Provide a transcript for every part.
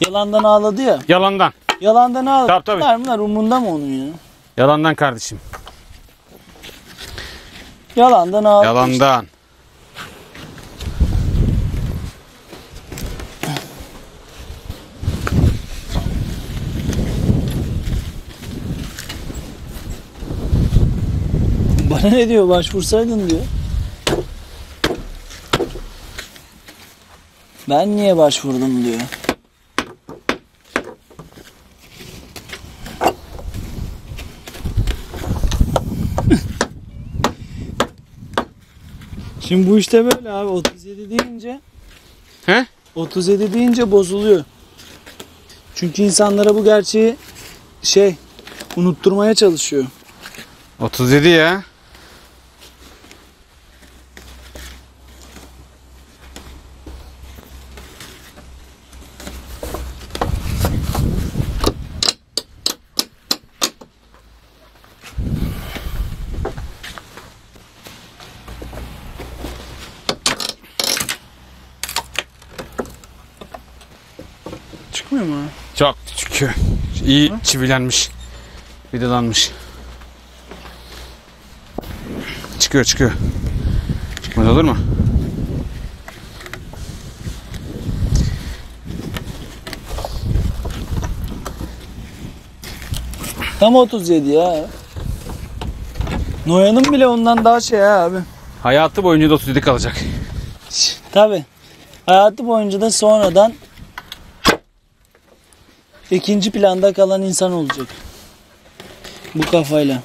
Yalandan ağladı ya. Yalandan. Yalandan ağladı. Tabii, tabii. Bunlar, bunlar umunda mı onun ya? Yalandan kardeşim. Yalandan ağladı. işte. Yalandan. Bana ne diyor başvursaydın diyor. Ben niye başvurdum diyor. Şimdi bu işte böyle abi 37 deyince He? 37 deyince bozuluyor. Çünkü insanlara bu gerçeği şey unutturmaya çalışıyor. 37 ya. Çıkmıyor mu? abi? Çok küçük. İyi çivilenmiş. Vidalanmış. Çıkıyor çıkıyor. Çıkmaz olur mu? Tam 37 ya. Noyan'ın bile ondan daha şey ha abi. Hayatı boyunca da 37 kalacak. Tabi. Hayatı boyunca da sonradan ikinci planda kalan insan olacak. Bu kafayla.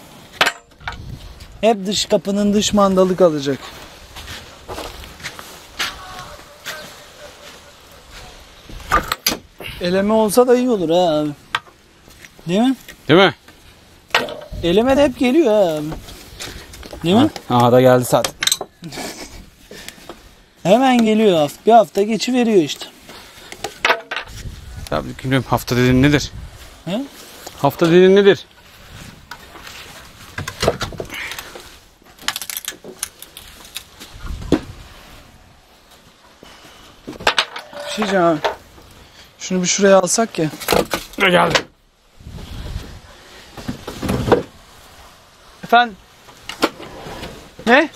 Hep dış kapının dış mandalı kalacak. Eleme olsa da iyi olur ha abi. Değil mi? Değil mi? Eleme de hep geliyor ha abi. Değil mi? Aha da geldi saat. Hemen geliyor. Bir hafta geçi veriyor işte. Tabii bilmiyorum hafta dediğin nedir? He? Hafta dediğin nedir? Bir şey diyeceğim abi. Şunu bir şuraya alsak ya. Ne geldi? Efendim? Ne?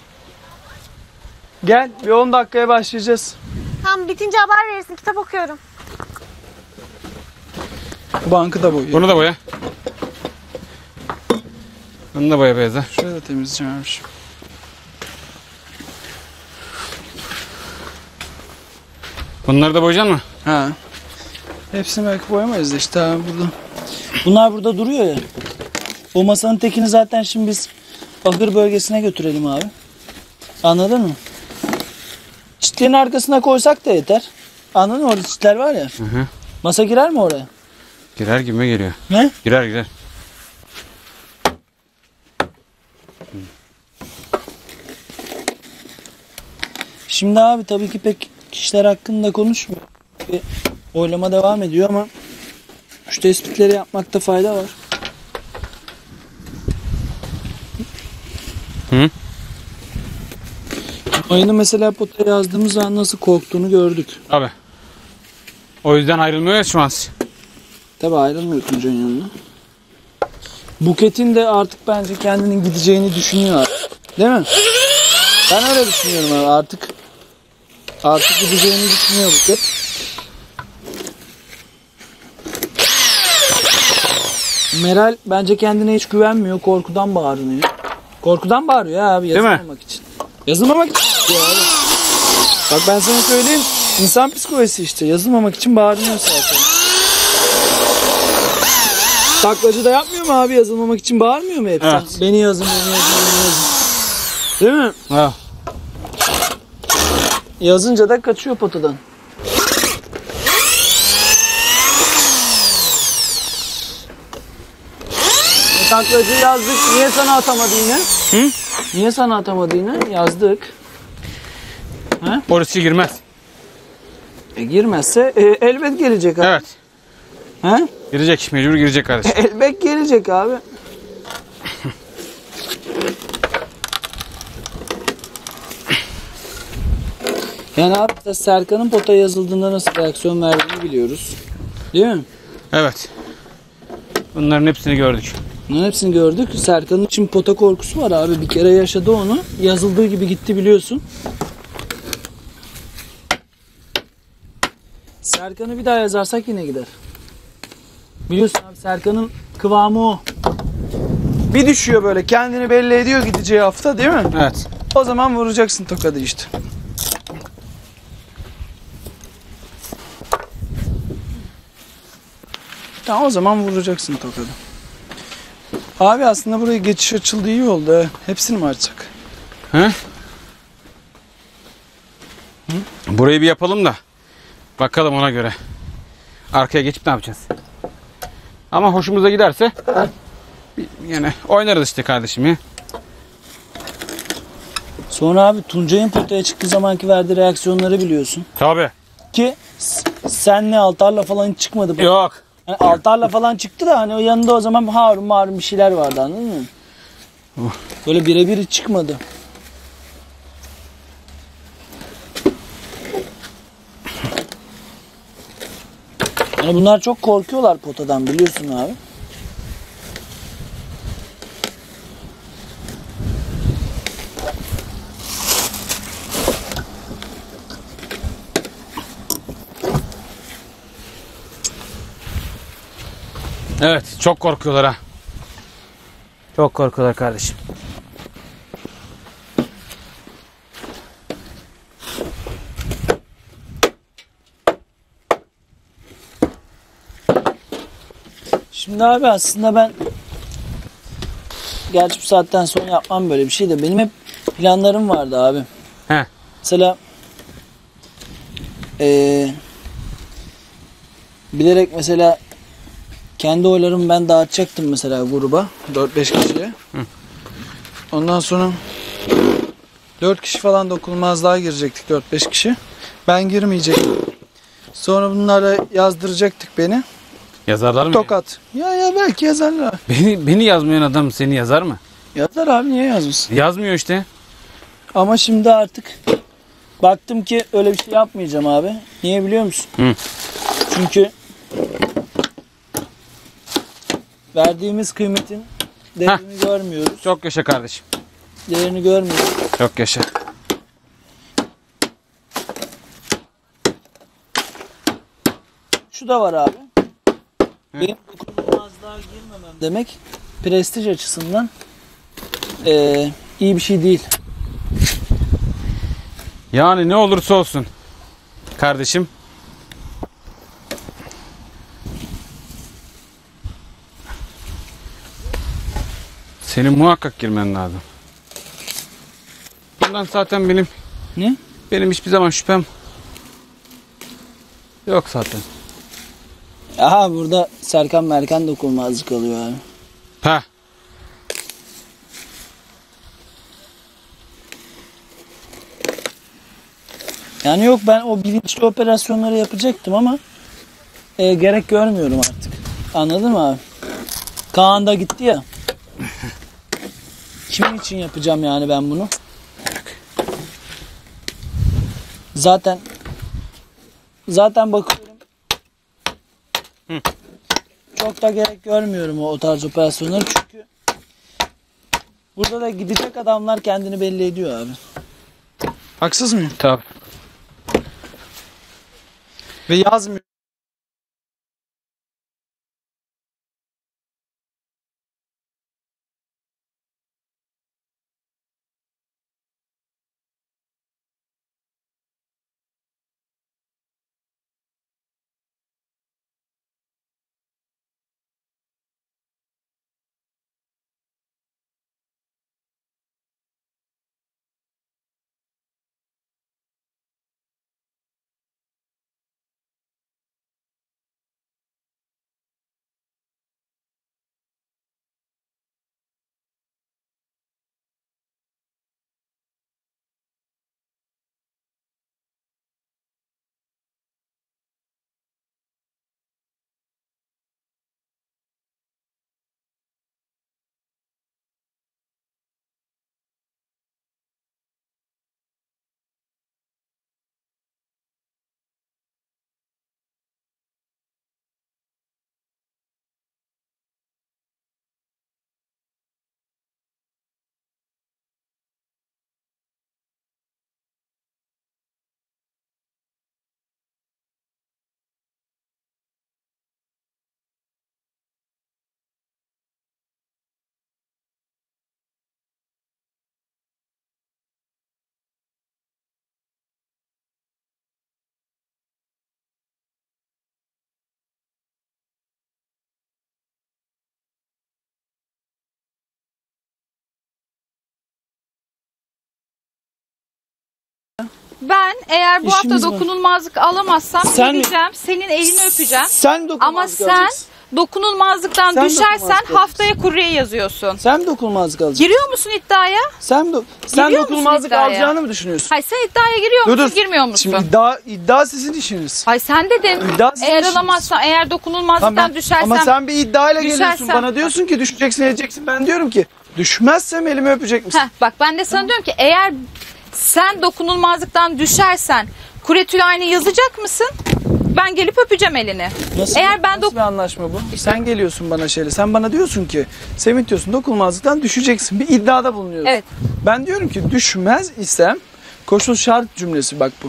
Gel bir 10 dakikaya başlayacağız. Tamam bitince haber verirsin. Kitap okuyorum. Bankı da boyuyor. Bunu da boya. Bunu da boya beyaza. Şurayı da temizleyeceğim abi. şimdi. Bunları da boyayacaksın mı? Ha. Hepsini belki boyamayız da işte abi burada. Bunlar burada duruyor ya. O masanın tekini zaten şimdi biz ahır bölgesine götürelim abi. Anladın mı? Çitlerin arkasına koysak da yeter. Anladın mı? Orada çitler var ya. Hı hı. Masa girer mi oraya? Girer gibi geliyor. Ne? Girer girer. Şimdi abi tabii ki pek kişiler hakkında konuşmuyor. Bir oylama devam ediyor ama şu tespitleri yapmakta fayda var. Hı? Ayını mesela potaya yazdığımız zaman nasıl korktuğunu gördük. Abi. O yüzden ayrılmıyor ya şu an. Tabii ayrılmıyor Tuncay'ın yanına. Buket'in de artık bence kendinin gideceğini düşünüyor artık. Değil mi? Ben öyle düşünüyorum abi artık. Artık gideceğini düşünüyor Buket. Meral bence kendine hiç güvenmiyor. Korkudan bağırıyor. Korkudan bağırıyor ya abi yazılmamak için. Yazılmamak için ya abi. Bak ben sana söyleyeyim. İnsan psikolojisi işte. Yazılmamak için bağırıyor zaten. Taklacı da yapmıyor mu abi yazılmamak için bağırmıyor mu hep? Evet. Beni yazın, beni yazın, beni yazın. Değil mi? Ha. Yazınca da kaçıyor potadan. E, Taklacı yazdık. Niye sana atamadı yine? Hı? Niye sana atamadı yine? Yazdık. Orası girmez. E, girmezse e, elbet gelecek abi. Evet. He? Girecek. Mecbur girecek kardeşim. Elbet gelecek abi. Yani abi Serkan'ın pota yazıldığında nasıl reaksiyon verdiğini biliyoruz. Değil mi? Evet. Bunların hepsini gördük. Bunların hepsini gördük. Serkan'ın için pota korkusu var abi. Bir kere yaşadı onu. Yazıldığı gibi gitti biliyorsun. Serkan'ı bir daha yazarsak yine gider. Biliyorsun abi Serkan'ın kıvamı o. Bir düşüyor böyle kendini belli ediyor gideceği hafta değil mi? Evet. O zaman vuracaksın tokadı işte. Tamam o zaman vuracaksın tokadı. Abi aslında buraya geçiş açıldı iyi oldu. Hepsini mi açsak? He? Burayı bir yapalım da. Bakalım ona göre. Arkaya geçip ne yapacağız? Ama hoşumuza giderse yine oynarız işte kardeşim ya. Sonra abi Tuncay'ın potaya çıktığı zamanki verdiği reaksiyonları biliyorsun. Tabi. Ki senle Altar'la falan hiç çıkmadı. bu. Yok. Yani Altar'la falan çıktı da hani o yanında o zaman Harun Marun bir şeyler vardı anladın mı? Böyle birebir çıkmadı. Yani bunlar çok korkuyorlar potadan biliyorsun abi. Evet çok korkuyorlar ha. Çok korkuyorlar kardeşim. Şimdi abi aslında ben gerçi bu saatten sonra yapmam böyle bir şey de benim hep planlarım vardı abi. He. Mesela eee, bilerek mesela kendi oylarımı ben dağıtacaktım mesela gruba 4-5 kişiye. Ondan sonra 4 kişi falan dokunulmazlığa girecektik 4-5 kişi. Ben girmeyecektim. Sonra bunlara yazdıracaktık beni. Yazarlar mı? Tokat. Ya ya belki yazarlar. Beni, beni yazmayan adam seni yazar mı? Yazar abi niye yazmasın? Yazmıyor işte. Ama şimdi artık baktım ki öyle bir şey yapmayacağım abi. Niye biliyor musun? Hı. Çünkü verdiğimiz kıymetin değerini görmüyoruz. Çok yaşa kardeşim. Değerini görmüyoruz. Çok yaşa. Şu da var abi. Benim dokunulmazlığa girmemem demek prestij açısından eee, iyi bir şey değil. Yani ne olursa olsun. Kardeşim. Senin muhakkak girmen lazım. Bundan zaten benim Ne? benim hiçbir zaman şüphem yok zaten. Aha burada Serkan Merkan dokunulmazlık alıyor abi. Ha. Yani yok ben o bilinçli operasyonları yapacaktım ama e, gerek görmüyorum artık. Anladın mı abi? Kaan da gitti ya. Kimin için yapacağım yani ben bunu? Zaten zaten bakıyorum. Çok da gerek görmüyorum o, o tarz operasyonları çünkü burada da gidecek adamlar kendini belli ediyor abi. Haksız mıyım? Tabii. Ve yazmıyor. Ben eğer bu İşimiz hafta var. dokunulmazlık alamazsam Sen mi? gideceğim. Senin elini öpeceğim. Sen Ama dokunmazlık sen alacaksın. dokunulmazlıktan Sen düşersen dokunulmazlık haftaya kurye yazıyorsun. Sen mi dokunulmazlık alacaksın? Giriyor musun iddiaya? Sen, do sen Giriyor musun dokunulmazlık iddiaya? alacağını mı düşünüyorsun? Hayır sen iddiaya giriyor musun? Girmiyor musun? Şimdi iddia, iddia sizin işiniz. Hayır sen dedin. İddia sizin Eğer işiniz. alamazsan, eğer dokunulmazlıktan Tamam, düşersem ama sen bir iddiayla geliyorsun. düşersem- Bana diyorsun ki düşeceksin edeceksin. Ben diyorum ki düşmezsem elimi öpecek misin? Heh, bak ben de sana diyorum ki eğer sen dokunulmazlıktan düşersen kuretülayni yazacak mısın? Ben gelip öpeceğim elini. Nasıl, Eğer ben nasıl bir anlaşma bu? Sen geliyorsun bana şeyle. Sen bana diyorsun ki Semih diyorsun dokunulmazlıktan düşeceksin. Bir iddiada bulunuyorsun. Evet. Ben diyorum ki düşmez isem koşul şart cümlesi bak bu.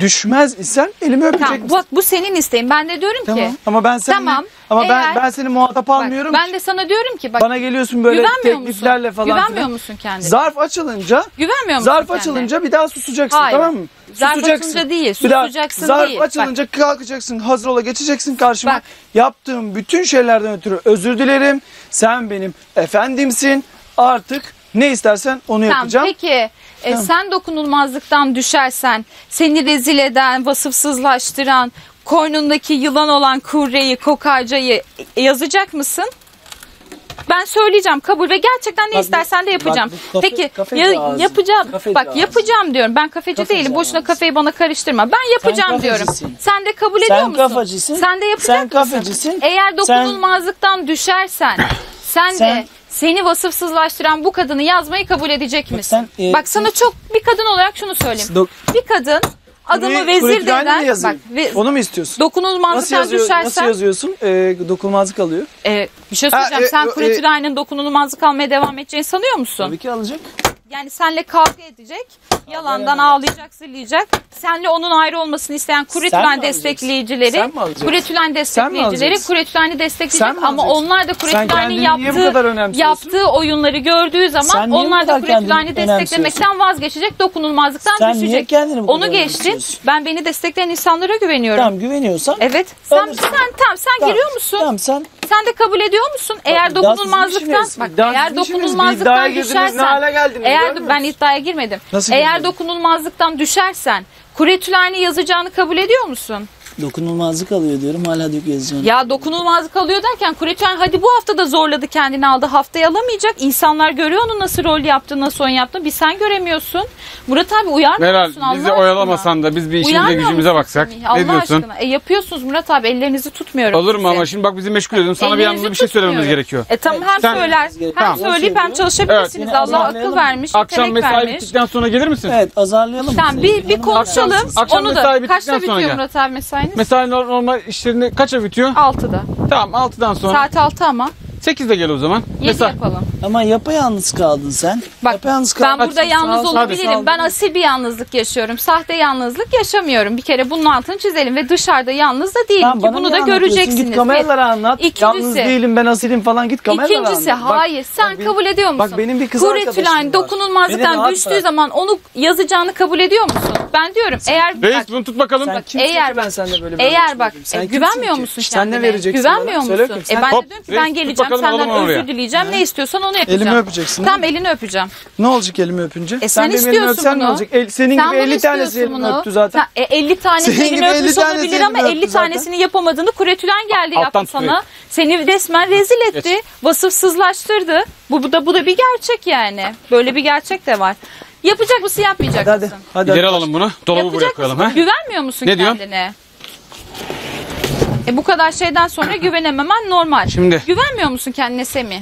Düşmez isem elimi öpecek Tamam, misin? bak bu senin isteğin. Ben de diyorum Tamam. ki Ama ben seni Tamam, ama ben eğer- ben seni muhatap bak, almıyorum. ben ki. de sana diyorum ki bak Bana geliyorsun böyle tekliflerle musun? falan. Güvenmiyor filan. musun kendine? Zarf açılınca Güvenmiyor musun zarf kendine? açılınca bir daha susacaksın Hayır. tamam mı? Zarf Susacaksın. açılınca değil, Bir daha susacaksın zarf değil. Bak. açılınca kalkacaksın, hazır ola geçeceksin karşıma. Bak. Yaptığım bütün şeylerden ötürü özür dilerim. Sen benim efendimsin. Artık ne istersen onu Tamam, yapacağım. peki e, sen dokunulmazlıktan düşersen seni rezil eden, vasıfsızlaştıran, koynundaki yılan olan kurreyi, kokarcayı e, yazacak mısın? Ben söyleyeceğim kabul ve gerçekten ne Bak istersen de yapacağım. bak kafe- Peki kafeci ya, yapacağım. Kafeci Bak ağzı. yapacağım diyorum. Ben kafeci, Kafeci değilim. Boşuna kafeyi bana karıştırma. Ben yapacağım diyorum. kafecisin. Sen de kabul ediyor Sen musun? kafacısın. Sen de yapacak Sen mısın? kafecisin. Eğer Sen- dokunulmazlıktan düşersen sen, Sen- de seni vasıfsızlaştıran bu kadını yazmayı kabul edecek misin? sen, e, bak sana çok bir kadın olarak şunu söyleyeyim. Dok- bir kadın adamı Kuruyu- vezir deden bak ve, Onu mu istiyorsun? Nasıl, dokunulmazlıktan yazıyor, nasıl düşersen yazıyorsun? Ee, dokunulmazlık alıyor. e, bir şey Ha, söyleyeceğim. e, sen e, Kuretülay'ın dokunulmazlık almaya devam edeceğini sanıyor musun? Tabii ki alacak. Yani senle kavga edecek. Yalandan ağlayacak, zırlayacak. Senle onun ayrı olmasını isteyen Sen Kuretülen alacaksın? destekleyiicileri, Sen? Kuretülen destekleyicileri? Kuretülen'i destekleyecek Sen ama onlar da Sen Kuretülen'in yaptığı yaptığı oyunları gördüğü zaman Sen onlar da Kuretülen'i desteklemekten vazgeçecek, dokunulmazlıktan Sen düşecek. Onu önemsiyorsun? Ben beni destekleyen insanlara güveniyorum. Tamam güveniyorsan. Evet. Sen Alırsın. sen tamam sen Tamam, giriyor musun? Tamam sen. Sen de kabul ediyor musun? Eğer dokunulmazlıktan bak eğer dokunulmazlıktan düşersen eğer ben iddiaya girmedim. Nasıl eğer? Dokunulmazlıktan düşersen Kuretülay'ını yazacağını kabul ediyor musun? Dokunulmazlık alıyor diyorum hala diyor yazacağım. Ya dokunulmazlık alıyor derken Kuretülay hadi bu hafta da zorladı kendini aldı. Haftaya alamayacak. İnsanlar görüyor onun nasıl rol yaptığını, nasıl oyun yaptığını. Bir sen göremiyorsun. Murat abi uyarmıyor Meral musun Allah bizi oyalamasan da biz bir işimize Uyarmıyor gücümüze musun baksak. Semih? Allah Ne diyorsun? aşkına. E yapıyorsunuz Murat abi ellerinizi tutmuyorum. Olur mu size. ama şimdi bak bizi meşgul ediyorsun. Sana bir Ellerinizi yanında bir şey söylememiz tutmuyorum. gerekiyor. E tamam hem Sen- söyler, hem Tamam. söyleyip hem çalışabilirsiniz. Evet. Allah akıl vermiş, Akşam yetenek mesai vermiş. bittikten sonra gelir misin? Evet azarlayalım. Tamam bizi. bir, bir Yanıma konuşalım. gelsin. Akşam Onu mesai da bittikten kaçta sonra bitiyor gel. Murat abi mesainiz? Mesai normal işlerini kaça bitiyor? 6'da. Tamam 6'dan sonra. Saat 6 ama. 8'de gel o zaman. 7 Mesai. yapalım. Ama yapayalnız kaldın sen. Bak yapayalnız ben kaldın. burada Hadi, yalnız sağ ol, olabilirim. hadi, sağ Ben asil bir yalnızlık yaşıyorum. Sahte yalnızlık yaşamıyorum. Bir kere bunun altını çizelim ve dışarıda yalnız da değilim Tamam, ki bana bunu niye da anlatıyorsun? göreceksiniz. Git kameralara anlat. İkincisi- Yalnız değilim ben asilim falan git kameralara İkincisi anlat. Bak, hayır sen bak benim- kabul ediyor musun? Bak benim bir kız Kuretülen arkadaşım var. Beni dokunulmazlıktan rahat düştüğü bırak. zaman onu yazacağını kabul ediyor musun? Ben diyorum eğer Reis bak, bunu tut bakalım. Sen kimsin eğer ben bak- seninle böyle bir eğer bak? Sen e, kimsin güvenmiyor ki? musun Sen ne kendine? vereceksin Güvenmiyor? Söyle musun? bakayım. E ben Hop, de diyorum ki reis, ben tut geleceğim bakalım, senden alalım oraya. özür dileyeceğim. Ne istiyorsan onu yapacağım. Elimi öpeceksin, Tamam değil elini öpeceğim. Ne olacak elimi öpünce? E sen, benim elimi istiyorsun öpsen bunu. ne olacak? El, senin Sen gibi bunu 50 tanesi istiyorsun elimi bunu. öptü zaten. Sen, e, 50 tanesi Senin elini gibi 50 öpmüş tanesi olabilir ama öptü 50 zaten. tanesini yapamadığını Kuretülen geldi Alttan yaptı tutayım. sana. Seni resmen rezil etti. Geç. Vasıfsızlaştırdı. Bu, bu da bu da bir gerçek yani. Böyle bir gerçek de var. Yapacak mısın yapmayacak Hadi hadi. mısın? hadi, İleri hadi. alalım bunu. Dolabı buraya Yapacak koyalım. mısın? Ha? Güvenmiyor musun Ne diyorsun? kendine? E bu kadar şeyden sonra güvenememen normal. Şimdi. Güvenmiyor musun kendine Semih?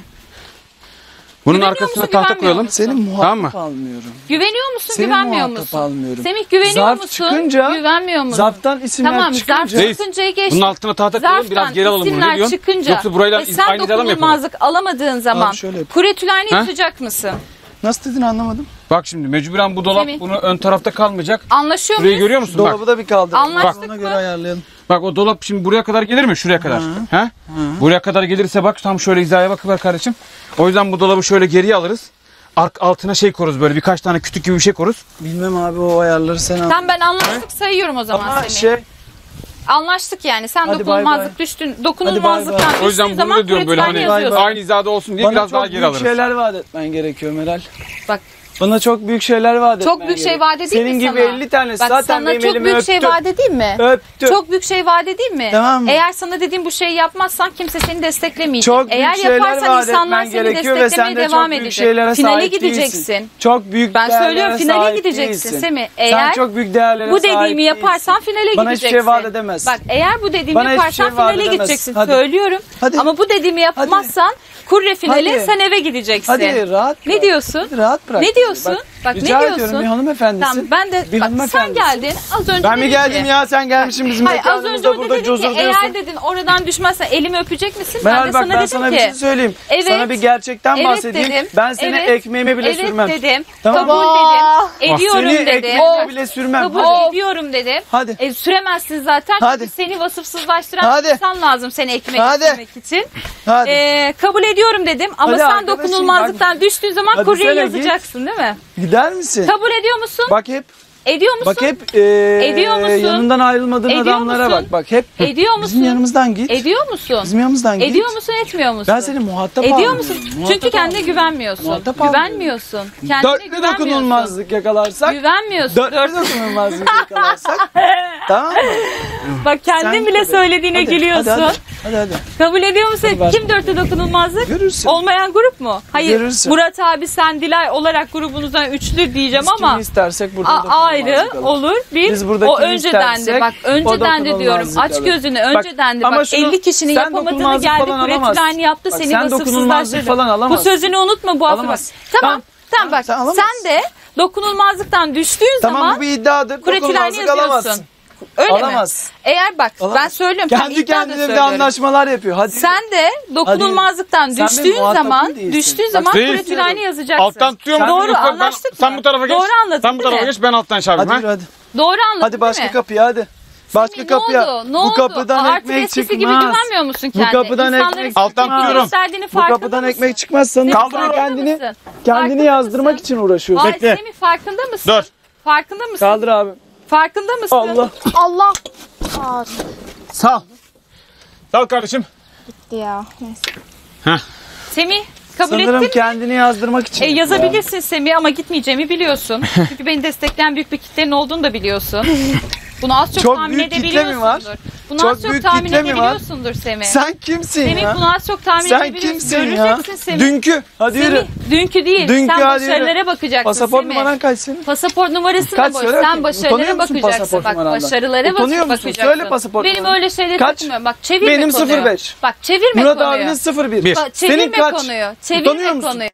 Bunun Güveniyor arkasına musun, tahta güvenmiyor koyalım. musun? Senin muhatap Tamam mı? almıyorum. Güveniyor musun, Senin güvenmiyor muhatap musun? almıyorum. Semih güveniyor Zarf musun? çıkınca- güvenmiyor musun? Zaptan isimler Tamam çıkınca. zarf Reis, çıkınca geç. Bunun altına tahta koyalım. Zarftan Biraz geri alalım bunu. Ne isimler diyorsun? çıkınca Yoksa burayla e sen aynı hizada mı yapalım? dokunulmazlık alamadığın zaman Abi şöyle yap. kuretülen'i Ha? tutacak mısın? Nasıl dedin anlamadım. Bak şimdi mecburen bu dolap Semih. bunu ön tarafta kalmayacak. Anlaşıyor Burayı muyuz? görüyor musun? Bak. Dolabı da bir kaldır. Anlaştık Ona mı? göre ayarlayalım. Bak o dolap şimdi buraya kadar gelir mi? Şuraya kadar. Ha? Buraya kadar gelirse bak tam şöyle hizaya bakıver kardeşim. O yüzden bu dolabı şöyle geriye alırız. Ark altına şey koruz böyle birkaç tane kütük gibi bir şey koruz. Bilmem abi o ayarları sen al. Tamam ben anlaştık sayıyorum o zaman Ama Semih. şey Anlaştık yani. Sen Hadi bay dokunulmazlık bay. düştün. bay Dokunulmazlıktan bay. O yüzden bunu zaman da diyorum böyle kuretülen'i hani yazıyorsun. aynı hizada olsun diye bana biraz çok daha geri büyük alırız. şeyler vaat etmen gerekiyor Meral. Bak Bana çok büyük şeyler vaat Çok büyük şey gerek. vaat edeyim Senin mi gibi sana? 50 tanesi Bak zaten sana benim çok elimi büyük öptü. şey vaat edeyim mi? Öptü. Çok büyük şey vaat edeyim mi? Tamam mı? Eğer sana dediğim bu şeyi yapmazsan kimse seni desteklemeyecek. Çok büyük Eğer şeyler yaparsan vaat insanlar etmen seni gerekiyor ve desteklemeye sen de devam çok büyük edecek. şeylere Finale sahip gideceksin. değilsin. Çok büyük Ben değerlere söylüyorum finale sahip gideceksin değilsin. Semih. Sen Eğer çok büyük değerlere bu sahip dediğimi değilsin. yaparsan finale Bana gideceksin. hiçbir şey vaat edemezsin. Bak eğer bu dediğimi Bana hiçbir yaparsan şey vaat finale edemezsin. gideceksin. Hadi. Söylüyorum. Hadi. Ama bu dediğimi yapmazsan kurre finali Hadi. sen eve gideceksin. Hadi rahat Ne diyorsun? Hadi rahat bırak. Ne diyorsun? Bak, ne rica diyorsun? ediyorum bir hanımefendisin. Tamam ben de bir bak sen geldin az önce Ben mi geldim ki- ya sen gelmişsin bizim Hayır az önce orada burada dedin ki eğer dedin oradan düşmezsen elimi öpecek misin? Meral ben de bak sana ben dedim sana ki bir şey söyleyeyim. Evet. Sana bir gerçekten evet bahsedeyim. dedim. Ben seni evet, ekmeğime bile evet sürmem. dedim. Tamam. Kabul dedim. Ediyorum Seni dedim. ekmeğime bile sürmem. Kabul Hadi. ediyorum dedim. Hadi. E, süremezsin zaten. Hadi. Seni vasıfsızlaştıran Hadi. insan lazım seni ekmek Hadi. yedirmek için. Hadi. E, kabul ediyorum dedim ama sen dokunulmazlıktan düştüğün zaman sana yazacaksın değil mi? Gider misin? Kabul ediyor musun? Bak hep ediyor musun? bak hep e, Ediyor musun? yanından ayrılmadığın Ediyor adamlara musun? bak. Bak hep Ediyor musun? bizim yanımızdan git. Ediyor musun? Bizim yanımızdan git. Ediyor musun etmiyor musun? Ben seni muhatap Ediyor almıyorum. musun? Muhatap Çünkü kendine almıyorum. güvenmiyorsun. Muhatap almıyorum. güvenmiyorsun. Kendine Dörtlü güvenmiyorsun. dokunulmazlık yakalarsak Güvenmiyorsun. Dörtlü Dört- dokunulmazlık yakalarsak tamam mı? Bak kendin Sen bile söylediğine Hadi, gülüyorsun. Hadi hadi. hadi. Kabul ediyor musun? Hadi bak. Kim dörtlü dokunulmazlık? Görürsün. Olmayan grup mu? Hayır. Görürsün. Murat abi sen Dilay olarak grubunuzdan üçlü diyeceğim Biz ama kimi istersek burada a- ayrı olur. Bir Biz burada o önceden de bak önceden de diyorum aç gözünü Bak, önceden de ama bak şunu- 50 kişinin yapamadığını geldi Kuretülen yaptı Bak, seni sen vasıfsızlaştırdı. falan Bu alamazsın. sözünü unutma bu hafta. Tamam. Tamam. Tamam bak Sen sen de dokunulmazlıktan düştüğün Tamam zaman bu bir iddiadır. Dokunulmazlık alamazsın. Öyle Alamazsın. mi? Eğer bak ben Alamazsın. söylüyorum. Kendi da kendine bir de anlaşmalar yapıyor. Hadi. Sen de dokunulmazlıktan Sen benim düştüğün muhatabım zaman değilsin. düştüğün zaman değil. kuretülen'i yazacaksın. Alttan tutuyorum. Doğru Yukarı- ben- anlaştık Sen mı? bu tarafa geç. Doğru anladın Sen bu tarafa geç ben alttan şey Hadi ha? hadi. Doğru anladın Hadi başka kapıya hadi. Başka Semih, kapıya. Ne oldu? Ne bu oldu? kapıdan Artık ekmek eskisi çıkmaz. gibi güvenmiyor musun Bu kendine? kapıdan İnsanların ekmek Alttan tutuyorum. Bu kapıdan mısın? ekmek çıkmaz. Sen Semih, kendini mısın? kendini Farkında yazdırmak mısın? için uğraşıyorsun. Vay Bekle. Semih farkında mısın? Dur. Farkında mısın? Kaldır abi. Farkında mısın? Allah. Allah. Aa, Sağ ol. Sağ ol kardeşim. ya. Neyse. Heh. Semih kabul Sanırım ettin mi? kendini yazdırmak için. E, yazabilirsin Semih ama gitmeyeceğimi biliyorsun. Çünkü beni destekleyen büyük bir kitlenin olduğunu da biliyorsun. Bunu az çok, Çok tahmin büyük kitle mi edebiliyorsundur. var? Bunu Çok az çok büyük tahmin kitle mi var? edebiliyorsundur Semih. Sen kimsin Semih ya? bunu az çok tahmin Sen edebiliyorsun. kimsin ya? Göreceksin Semih. Dünkü. Hadi Semih, yürü. dünkü değil. Dünkü Sen hadi yürü. başarılara bakacaksın Pasaport Semih. numaran kaç senin? Pasaport numarasını Kaç boş. söyle Sen bakayım. başarılara Utanıyor musun bakacaksın. pasaport Bak numarandan? başarılara bak- Utanıyor musun? bakacaksın. Söyle pasaport Benim numaranı. öyle şeyleri Kaç? takmıyorum. Bak çevirme Benim konuyu. 05. Bak çevirme Murat konuyu. abinin 01. Bir. Bak, Senin çevirme kaç? konuyu. Utanıyor Çevirme musun? konuyu.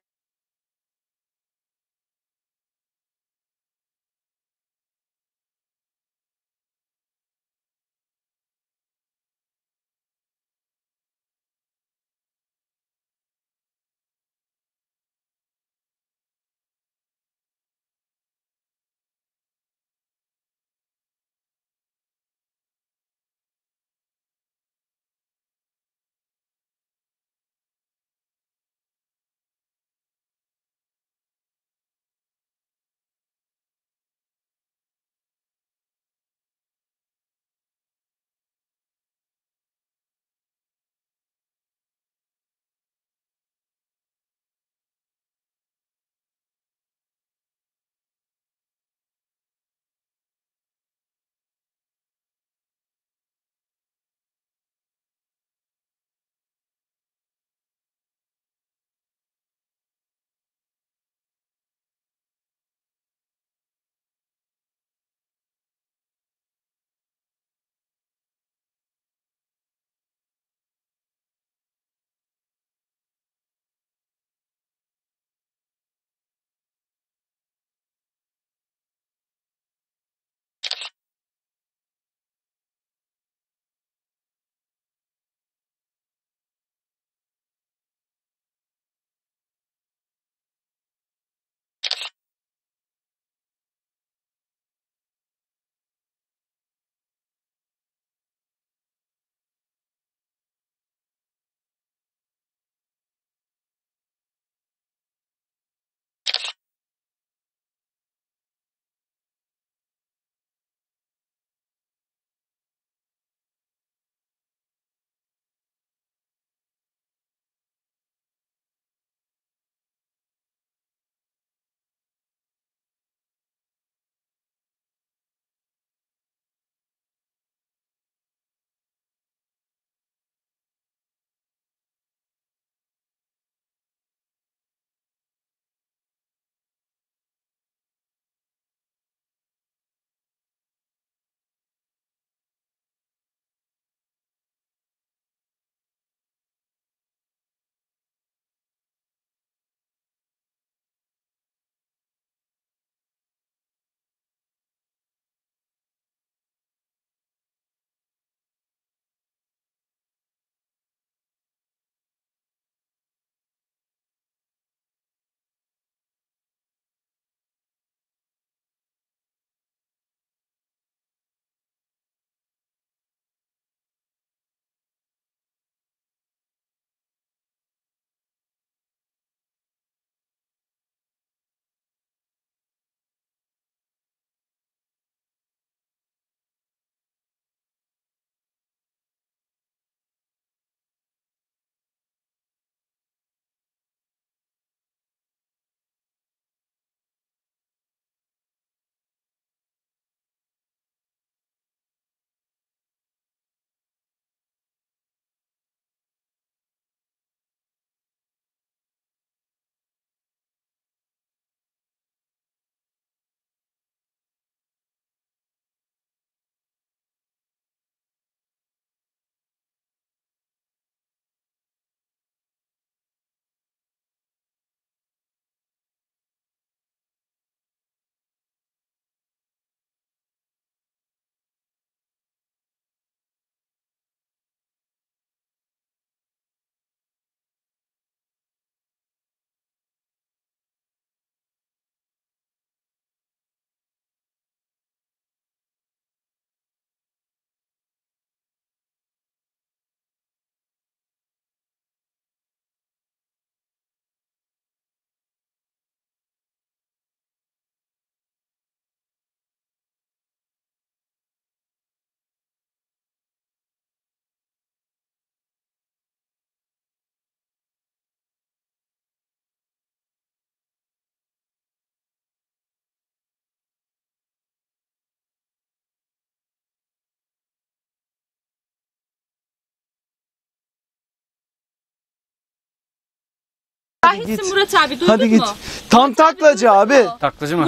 Cahilsin git. Murat abi duydun Hadi git. mu? Tam taklacı abi. Taklacı mı?